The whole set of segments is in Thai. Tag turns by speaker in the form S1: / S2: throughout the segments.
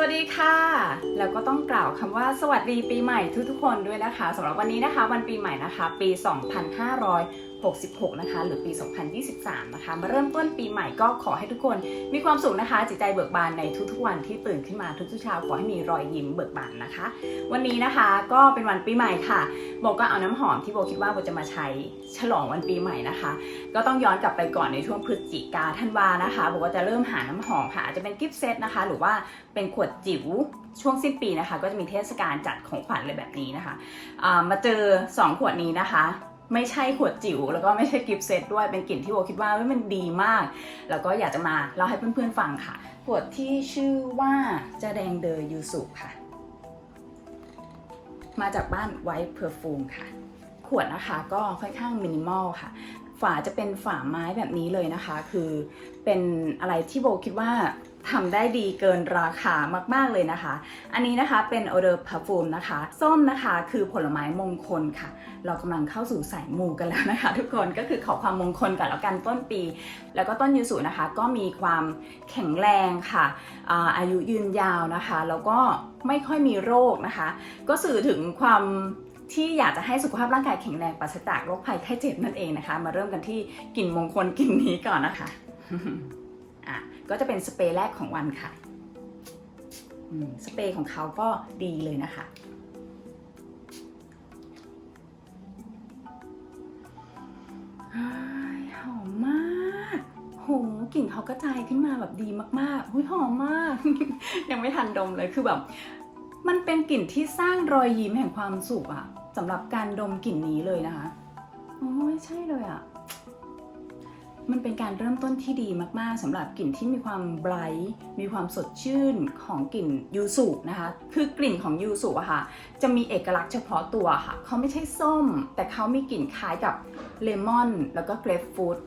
S1: วัสดีค่ะ แล้วก็ต้องกล่าวคำว่าสวัสดีปีใหม่ทุกๆคนด้วยนะคะสำหรับวันนี้นะคะ วันปีใหม่นะคะ ปี 2500 2566 นะคะ หรือปี 2023 นะคะ มาเริ่มต้นปีใหม่ก็ขอให้ทุกคนมีความสุขนะคะ จิตใจเบิกบานในทุกๆ วันที่ตื่นขึ้นมาทุกๆเช้าขอให้มีรอยยิ้มเบิกบานนะคะ วันนี้นะคะก็เป็นวันปีใหม่ค่ะโบก็เอาน้ำหอมที่โบคิดว่าโบจะมาใช้ฉลองวันปีใหม่นะคะ ก็ต้องย้อนกลับไปก่อนในช่วงพฤศจิกาธันวานะคะโบก็จะเริ่มหาน้ำหอมค่ะอาจจะเป็นกิฟต์เซตนะคะ หรือว่าเป็นขวดจิ๋วช่วงสิ้นปีนะคะ ก็จะมีเทศกาลจัดของขวัญอะไรแบบนี้นะคะอ่ามาเจอ 2 ขวดนี้นะคะ ไม่ใช่ขวดจิ๋วแล้วก็ไม่ใช่กิฟเซตด้วยเป็นกลิ่นที่โบคิดว่ามันดีมาก แล้วก็อยากจะมาเล่าให้เพื่อนๆฟังค่ะ ขวดที่ชื่อว่าจะแดงเดอยูสุค่ะ มาจากบ้านไวท์เพอร์ฟูมค่ะ ขวดนะคะก็ค่อนข้างมินิมอลค่ะ ฝาจะเป็นฝาไม้แบบนี้เลยนะคะ คือเป็นอะไรที่โบคิดว่า ทำได้ดีเกินราคามาก ๆ เลยนะคะ อันนี้นะคะเป็นออเดอร์พาฟูมนะคะ ส้มนะคะคือผลไม้มงคลค่ะ เรากำลังเข้าสู่สายมูกันแล้วนะคะ ทุกคนก็คือขอความมงคลกันแล้วกันต้นปี แล้วก็ต้นยูสุนะคะ ก็มีความแข็งแรงค่ะอาอายุยืนยาวนะคะ แล้วก็ไม่ค่อยมีโรคนะคะ ก็สื่อถึงความที่อยากจะให้สุขภาพร่างกายแข็งแรงปราศจากโรคภัยไข้เจ็บนั่นเองนะคะ มาเริ่มกันที่กลิ่นมงคลกลิ่นนี้ก่อนนะคะ อะก็จะเป็นสเปรย์แรกของวันค่ะสเปรย์ของเขาก็ดีเลยนะคะหอมมากโหกลิ่นเขากระจายขึ้นมาแบบดีมากๆหุยหอมมาก ยังไม่ทันดมเลยคือแบบ มันเป็นกลิ่นที่สร้างรอยยิ้มแห่งความสุขอะสำหรับการดมกลิ่นนี้เลยนะคะ โอ้ยใช่เลยอะ มันเป็นการเริ่มต้นที่ดีมาก ๆสำหรับกลิ่นที่มีความไบรท์มีความสดชื่นของกลิ่นยูสุนะคะ คือกลิ่นของยูสุอะค่ะ จะมีเอกลักษณ์เฉพาะตัวค่ะ เขาไม่ใช่ส้ม แต่เขามีกลิ่นคล้ายกับเลมอน แล้วก็เกรปฟรุต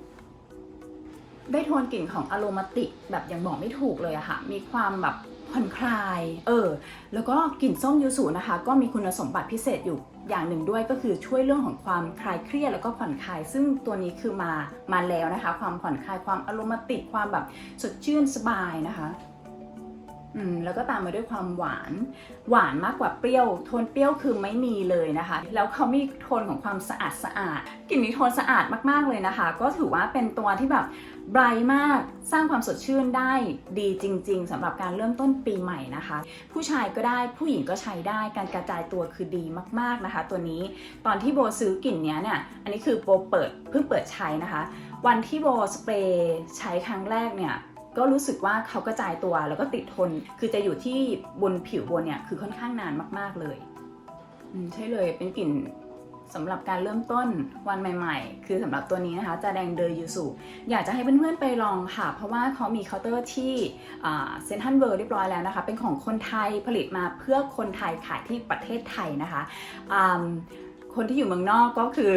S1: ได้โทนกลิ่นของอโรมาติกแบบยังบอกไม่ถูกเลยอะค่ะ มีความแบบ ผ่อนคลาย เออ แล้วก็กลิ่นส้มยูสุนะคะ ก็มีคุณสมบัติพิเศษอยู่อย่างหนึ่งด้วยก็คือช่วยเรื่องของความคลายเครียดแล้วก็ผ่อนคลาย ซึ่งตัวนี้คือมามาแล้วนะคะ ความผ่อนคลายความอารมาติกความแบบสดชื่นสบายนะคะ อืมแล้วก็ตามมาด้วยความหวาน หวานมากกว่าเปรี้ยว โทนเปรี้ยวคือไม่มีเลยนะคะ แล้วเขามีโทนของความสะอาดสะอาดกลิ่นนี้โทนสะอาดมากๆเลยนะคะ ก็ถือว่าเป็นตัวที่แบบไบรท์มากสร้างความสดชื่นได้ดีจริง ๆสำหรับการเริ่มต้นปีใหม่นะคะ ผู้ชายก็ได้ผู้หญิงก็ใช้ได้การกระจายตัวคือดีมากๆนะคะ ตัวนี้ตอนที่โบซื้อกลิ่นเนี้เนี่ยอันนี้คือโบเปิดเพิ่งเปิดใช้นะคะ วันที่โบสเปรย์ใช้ครั้งแรกเนี่ย ก็รู้สึกว่าเขากระจายตัวแล้วก็ติดทน คือจะอยู่ที่บนผิวบนเนี่ยคือค่อนข้างนานมากๆเลยใช่เลยเป็นกลิ่นสำหรับการเริ่มต้นวันใหม่ ๆ คือสำหรับตัวนี้นะคะจะแดงเดยยูสุอยากจะให้เพื่อนๆไปลองค่ะ เพราะว่าเขามีเคาน์เตอร์ที่เซนทันเวิร์เรียบร้อยแล้วนะคะ เป็นของคนไทยผลิตมาเพื่อคนไทยขายที่ประเทศไทยนะคะ คนที่อยู่เมืองนอกก็คือ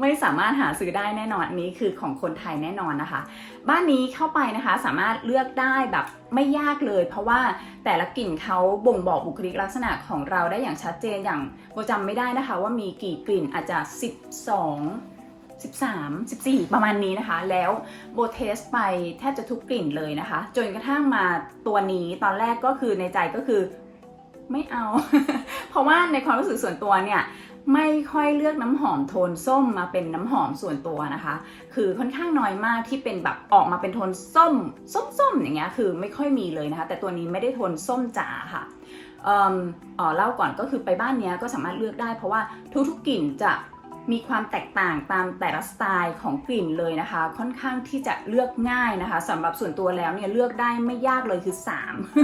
S1: ไม่สามารถหาซื้อได้แน่นอนนี้คือของคนไทยแน่นอนนะคะ บ้านนี้เข้าไปนะคะสามารถเลือกได้แบบไม่ยากเลย เพราะว่าแต่ละกลิ่นเขาบ่งบอกบุคลิกลักษณะของเราได้อย่างชัดเจนอย่างโบจำไม่ได้นะคะ ว่ามีกี่กลิ่นอาจจะ 12 13 14 ประมาณนี้นะคะ แล้วโบเทสไปแทบจะทุกกลิ่นเลยนะคะ จนกระทั่งมาตัวนี้ตอนแรกก็คือในใจก็คือไม่เอา เพราะว่าในความรู้สึกส่วนตัวเนี่ย ไม่ค่อยเลือกน้ำหอมโทนส้มมาเป็นน้ำหอมส่วนตัวนะคะ คือค่อนข้างน้อยมากที่เป็นแบบออกมาเป็นโทนส้มส้มๆอย่างเงี้ยคือไม่ค่อยมีเลยนะคะ แต่ตัวนี้ไม่ได้โทนส้มจ๋าค่ะเอ่อเล่าก่อนก็คือไปบ้านเนี้ยก็สามารถเลือกได้เพราะว่าทุกๆกลิ่นจะ มีความแตกต่างตามแต่ละสไตล์ของกลิ่นเลยนะคะ ค่อนข้างที่จะเลือกง่ายนะคะสำหรับส่วนตัวแล้วเนี่ยเลือกได้ไม่ยากเลยคือ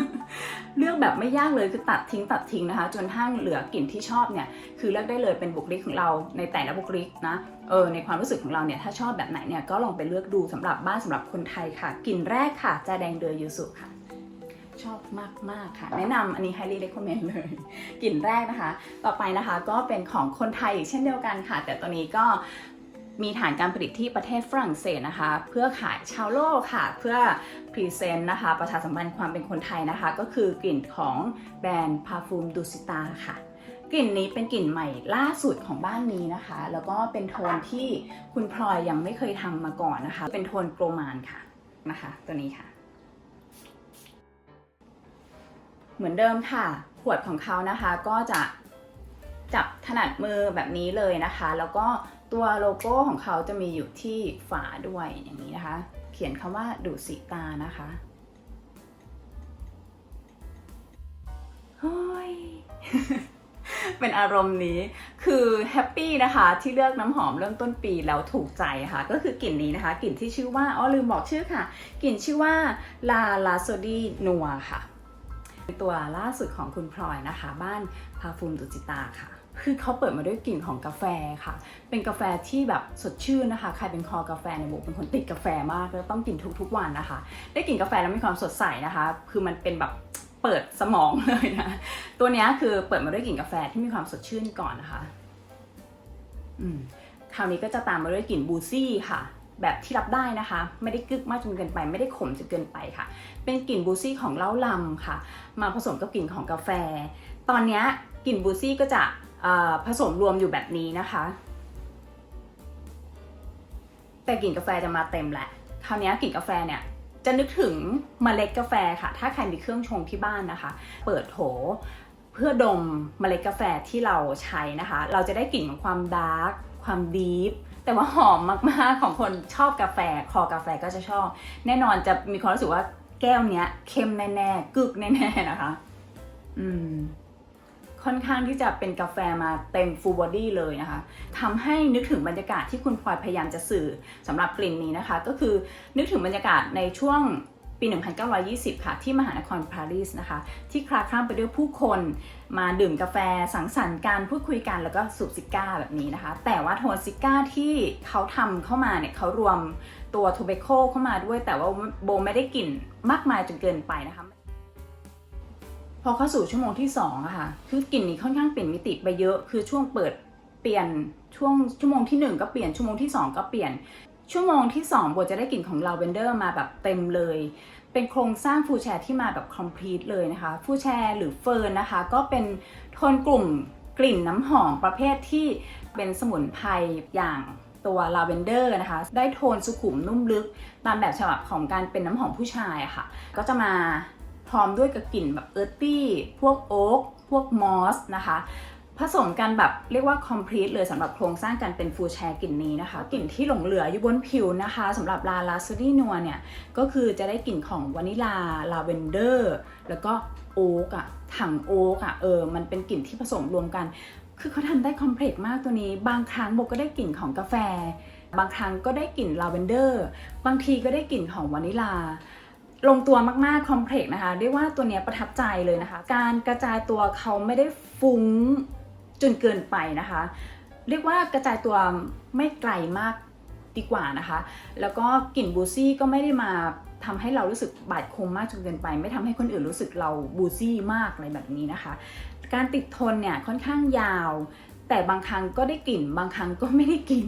S1: 3 เลือกแบบไม่ยากเลยคือตัดทิ้งตัดทิ้งนะคะ จนทั้งเหลือกลิ่นที่ชอบเนี่ยคือเลือกได้เลยเป็นบุคลิกของเราในแต่ละบุคลิกนะเออในความรู้สึกของเราเนี่ยถ้าชอบแบบไหนเนี่ยก็ลองไปเลือกดูสำหรับบ้านสำหรับคนไทยค่ะกลิ่นแรกค่ะจาแดงเดือยูสุค่ะ ชอบมากมาก ๆ ค่ะ แนะนำอันนี้ highly recommend เลย กลิ่นแรกนะคะ ต่อไปนะคะก็เป็นของคนไทยอีกเช่นเดียวกันค่ะ แต่ตัวนี้ก็มีฐานการผลิตที่ประเทศฝรั่งเศสนะคะ เพื่อขายชาวโลกค่ะ เพื่อพรีเซนต์นะคะ ประชาสัมพันธ์ความเป็นคนไทยนะคะ ก็คือกลิ่นของแบรนด์พาฟูมดูซิตาค่ะกลิ่นนี้เป็นกลิ่นใหม่ล่าสุดของบ้านนี้นะคะ แล้วก็เป็นโทนที่คุณพลอยยังไม่เคยทำมาก่อนนะคะ เป็นโทนโกลมานค่ะนะคะ ตัวนี้ค่ะ เหมือนเดิมค่ะ ขวดของเขานะคะก็จะจับถนัดมือแบบนี้เลยนะคะ แล้วก็ตัวโลโก้ของเขาจะมีอยู่ที่ฝาด้วยอย่างนี้นะคะ เขียนคำว่าดูสีตานะคะเฮ้ยเป็นอารมณ์นี้คือแฮปปี้นะคะที่เลือกน้ำหอมเริ่มต้นปีแล้วถูกใจค่ะ ก็คือกลิ่นนี้นะคะกลิ่นที่ชื่อว่าอ๋อลืมบอกชื่อค่ะกลิ่นชื่อว่าลาลาโซดีนัวค่ะ ตัวล่าสุดของคุณพลอยนะคะ บ้านพาฟูมดุจิตาค่ะ คือเขาเปิดมาด้วยกลิ่นของกาแฟค่ะ เป็นกาแฟที่แบบสดชื่นนะคะ ใครเป็นคอกาแฟในยโบเป็นคนติดกาแฟมากแล้วต้องกินทุกๆวันนะคะ ได้กลิ่นกาแฟแล้วมีความสดใสนะคะ คือมันเป็นแบบเปิดสมองเลยนะ ตัวเนี้ยคือเปิดมาด้วยกลิ่นกาแฟที่มีความสดชื่นก่อนนะคะ อืมคราวนี้ก็จะตามมาด้วยกลิ่นบูซี่ค่ะ แบบที่รับได้นะคะ ไม่ได้กึกมากจนเกินไป ไม่ได้ขมจนเกินไปค่ะ เป็นกลิ่นบูซี่ของเหล้าลำค่ะ มาผสมกับกลิ่นของกาแฟ ตอนนี้กลิ่นบูซี่ก็จะผสมรวมอยู่แบบนี้นะคะ แต่กลิ่นกาแฟจะมาเต็มแหละ คราวนี้กลิ่นกาแฟเนี่ยจะนึกถึงเมล็ดกาแฟค่ะ ถ้าใครมีเครื่องชงที่บ้านนะคะ เปิดโถเพื่อดมเมล็ดกาแฟที่เราใช้นะคะ เราจะได้กลิ่นของความดาร์กความดีฟ แต่ว่าหอมมากๆของคนชอบกาแฟ คอกาแฟก็จะชอบ แน่นอนจะมีความรู้สึกว่าแก้วเนี้ยเข้มแน่ๆกึกแน่ๆนะคะ อืม ค่อนข้างที่จะเป็นกาแฟมาเต็มฟูลบอดี้เลยนะคะทำให้นึกถึงบรรยากาศที่คุณพลอยพยายามจะสื่อสำหรับกลิ่นนี้นะคะ ก็คือนึกถึงบรรยากาศในช่วง ปี 1920 ค่ะ ที่มหานครปารีสนะคะ ที่คลาคล่ำไปด้วยผู้คนมาดื่มกาแฟสังสรรค์การพูดคุยกันแล้วก็สูบซิก้าแบบนี้นะคะ แต่ว่าโทนซิก้าที่เขาทำเข้ามาเนี่ยเขารวมตัวโทเบโคเข้ามาด้วย แต่ว่าโบไม่ได้กลิ่นมากมายจนเกินไปนะคะพอเข้าสู่ชั่วโมงที่2อะค่ะ คือกลิ่นนี้ค่อนข้างเปลี่ยนมิติไปเยอะ คือช่วงเปิดเปลี่ยนช่วงชั่วโมงที่ 1 ก็เปลี่ยนชั่วโมงที่ 2 ก็เปลี่ยน ชั่วโมงที่ 2บทจะได้กลิ่นของลาเวนเดอร์มาแบบเต็มเลย เป็นโครงสร้างฟูแชร์ที่มาแบบคอมพลีทเลยนะคะฟูแชร์หรือเฟิร์นนะคะ ก็เป็นโทนกลุ่มกลิ่นน้ำหอมประเภทที่เป็นสมุนไพรอย่างตัวลาเวนเดอร์นะคะ ได้โทนสุขุมนุ่มลึก ตามแบบฉบับของการเป็นน้ำหอมผู้ชายอะค่ะ ก็จะมาพร้อมด้วยกับกลิ่นแบบเอิร์ตี้พวกโอ๊กพวกมอสนะคะ ผสมกันแบบเรียกว่า complete เลยสำหรับโครงสร้างการเป็นฟูลแชร์กลิ่นนี้นะคะ กลิ่นที่หลงเหลืออยู่บนผิวนะคะสำหรับลาลาซูดี้นัวเนี่ย ก็คือจะได้กลิ่นของวานิลา ลาเวนเดอร์ แล้วก็โอ๊กอะถังโอ๊กอะเออ มันเป็นกลิ่นที่ผสมรวมกัน คือเขาทำได้คอมเพล็กซ์มากตัวนี้ บางครั้งโบก็ได้กลิ่นของกาแฟ บางครั้งก็ได้กลิ่นลาเวนเดอร์ บางทีก็ได้กลิ่นของวานิลาลงตัวมากๆคอมเพล็กซ์นะคะเรียกว่าตัวเนี้ยประทับใจเลยนะคะ การกระจายตัวเขาไม่ได้ฟุ้ง จนเกินไปนะคะ เรียกว่ากระจายตัวไม่ไกลมากดีกว่านะคะ แล้วก็กลิ่นบูซี่ก็ไม่ได้มาทำให้เรารู้สึกบาดคมมากจนเกินไป ไม่ทำให้คนอื่นรู้สึกเราบูซี่มากอะไรแบบนี้นะคะ การติดทนเนี่ยค่อนข้างยาว แต่บางครั้งก็ได้กลิ่น บางครั้งก็ไม่ได้กลิ่น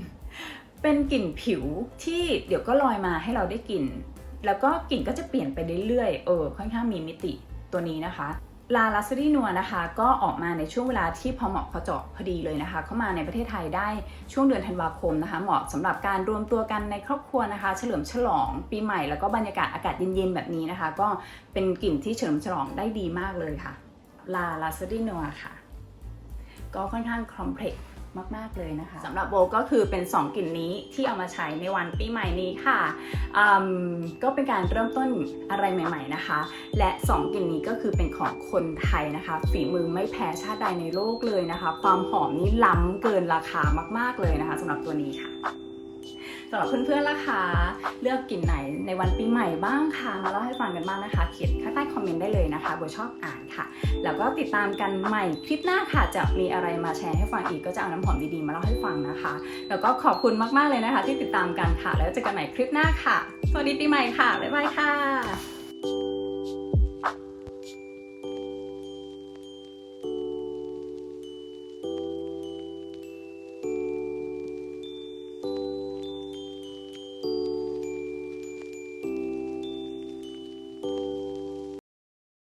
S1: เป็นกลิ่นผิวที่เดี๋ยวก็ลอยมาให้เราได้กลิ่น แล้วก็กลิ่นก็จะเปลี่ยนไปเรื่อยๆเออค่อนข้างมีมิติตัวนี้นะคะ ลาลาซรีนัวนะคะ ก็ออกมาในช่วงเวลาที่พอเหมาะพอเจาะพอดีเลยนะคะ เข้ามาในประเทศไทยได้ช่วงเดือนธันวาคมนะคะ เหมาะสำหรับการรวมตัวกันในครอบครัวนะคะ เฉลิมฉลองปีใหม่แล้วก็บรรยากาศอากาศเย็นๆแบบนี้นะคะ ก็เป็นกลิ่นที่เฉลิมฉลองได้ดีมากเลยค่ะลาลาซรีนัวค่ะ ก็ค่อนข้างคอมเพล็กซ์ มาก ๆ เลยนะคะสำหรับโบก็คือเป็น 2 กลิ่นนี้ที่เอามาใช้ในวันปีใหม่นี้ค่ะอืมก็เป็นการเริ่มต้นอะไรใหม่ ๆนะคะ และ 2 กลิ่นนี้ก็คือเป็นของคนไทยนะคะ ฝีมือไม่แพ้ชาติใดในโลกเลยนะคะ ความหอมนี้ล้ำเกินราคามาก ๆ เลยนะคะสำหรับตัวนี้ค่ะ สำหรับเพื่อนๆล่ะคะเลือกกลิ่นไหนในวันปีใหม่บ้างคะมาเล่าให้ฟังกันบ้างนะคะเขียนข้างใต้คอมเมนต์ได้เลยนะคะโบชอบอ่านค่ะ แล้วก็ติดตามกันใหม่คลิปหน้าค่ะ จะมีอะไรมาแชร์ให้ฟังอีกก็จะเอาน้ำหอมดีๆมาเล่าให้ฟังนะคะ แล้วก็ขอบคุณมากๆเลยนะคะ ที่ติดตามกันค่ะ แล้วเจอกันใหม่คลิปหน้าค่ะ สวัสดีปีใหม่ค่ะบ๊ายบายค่ะ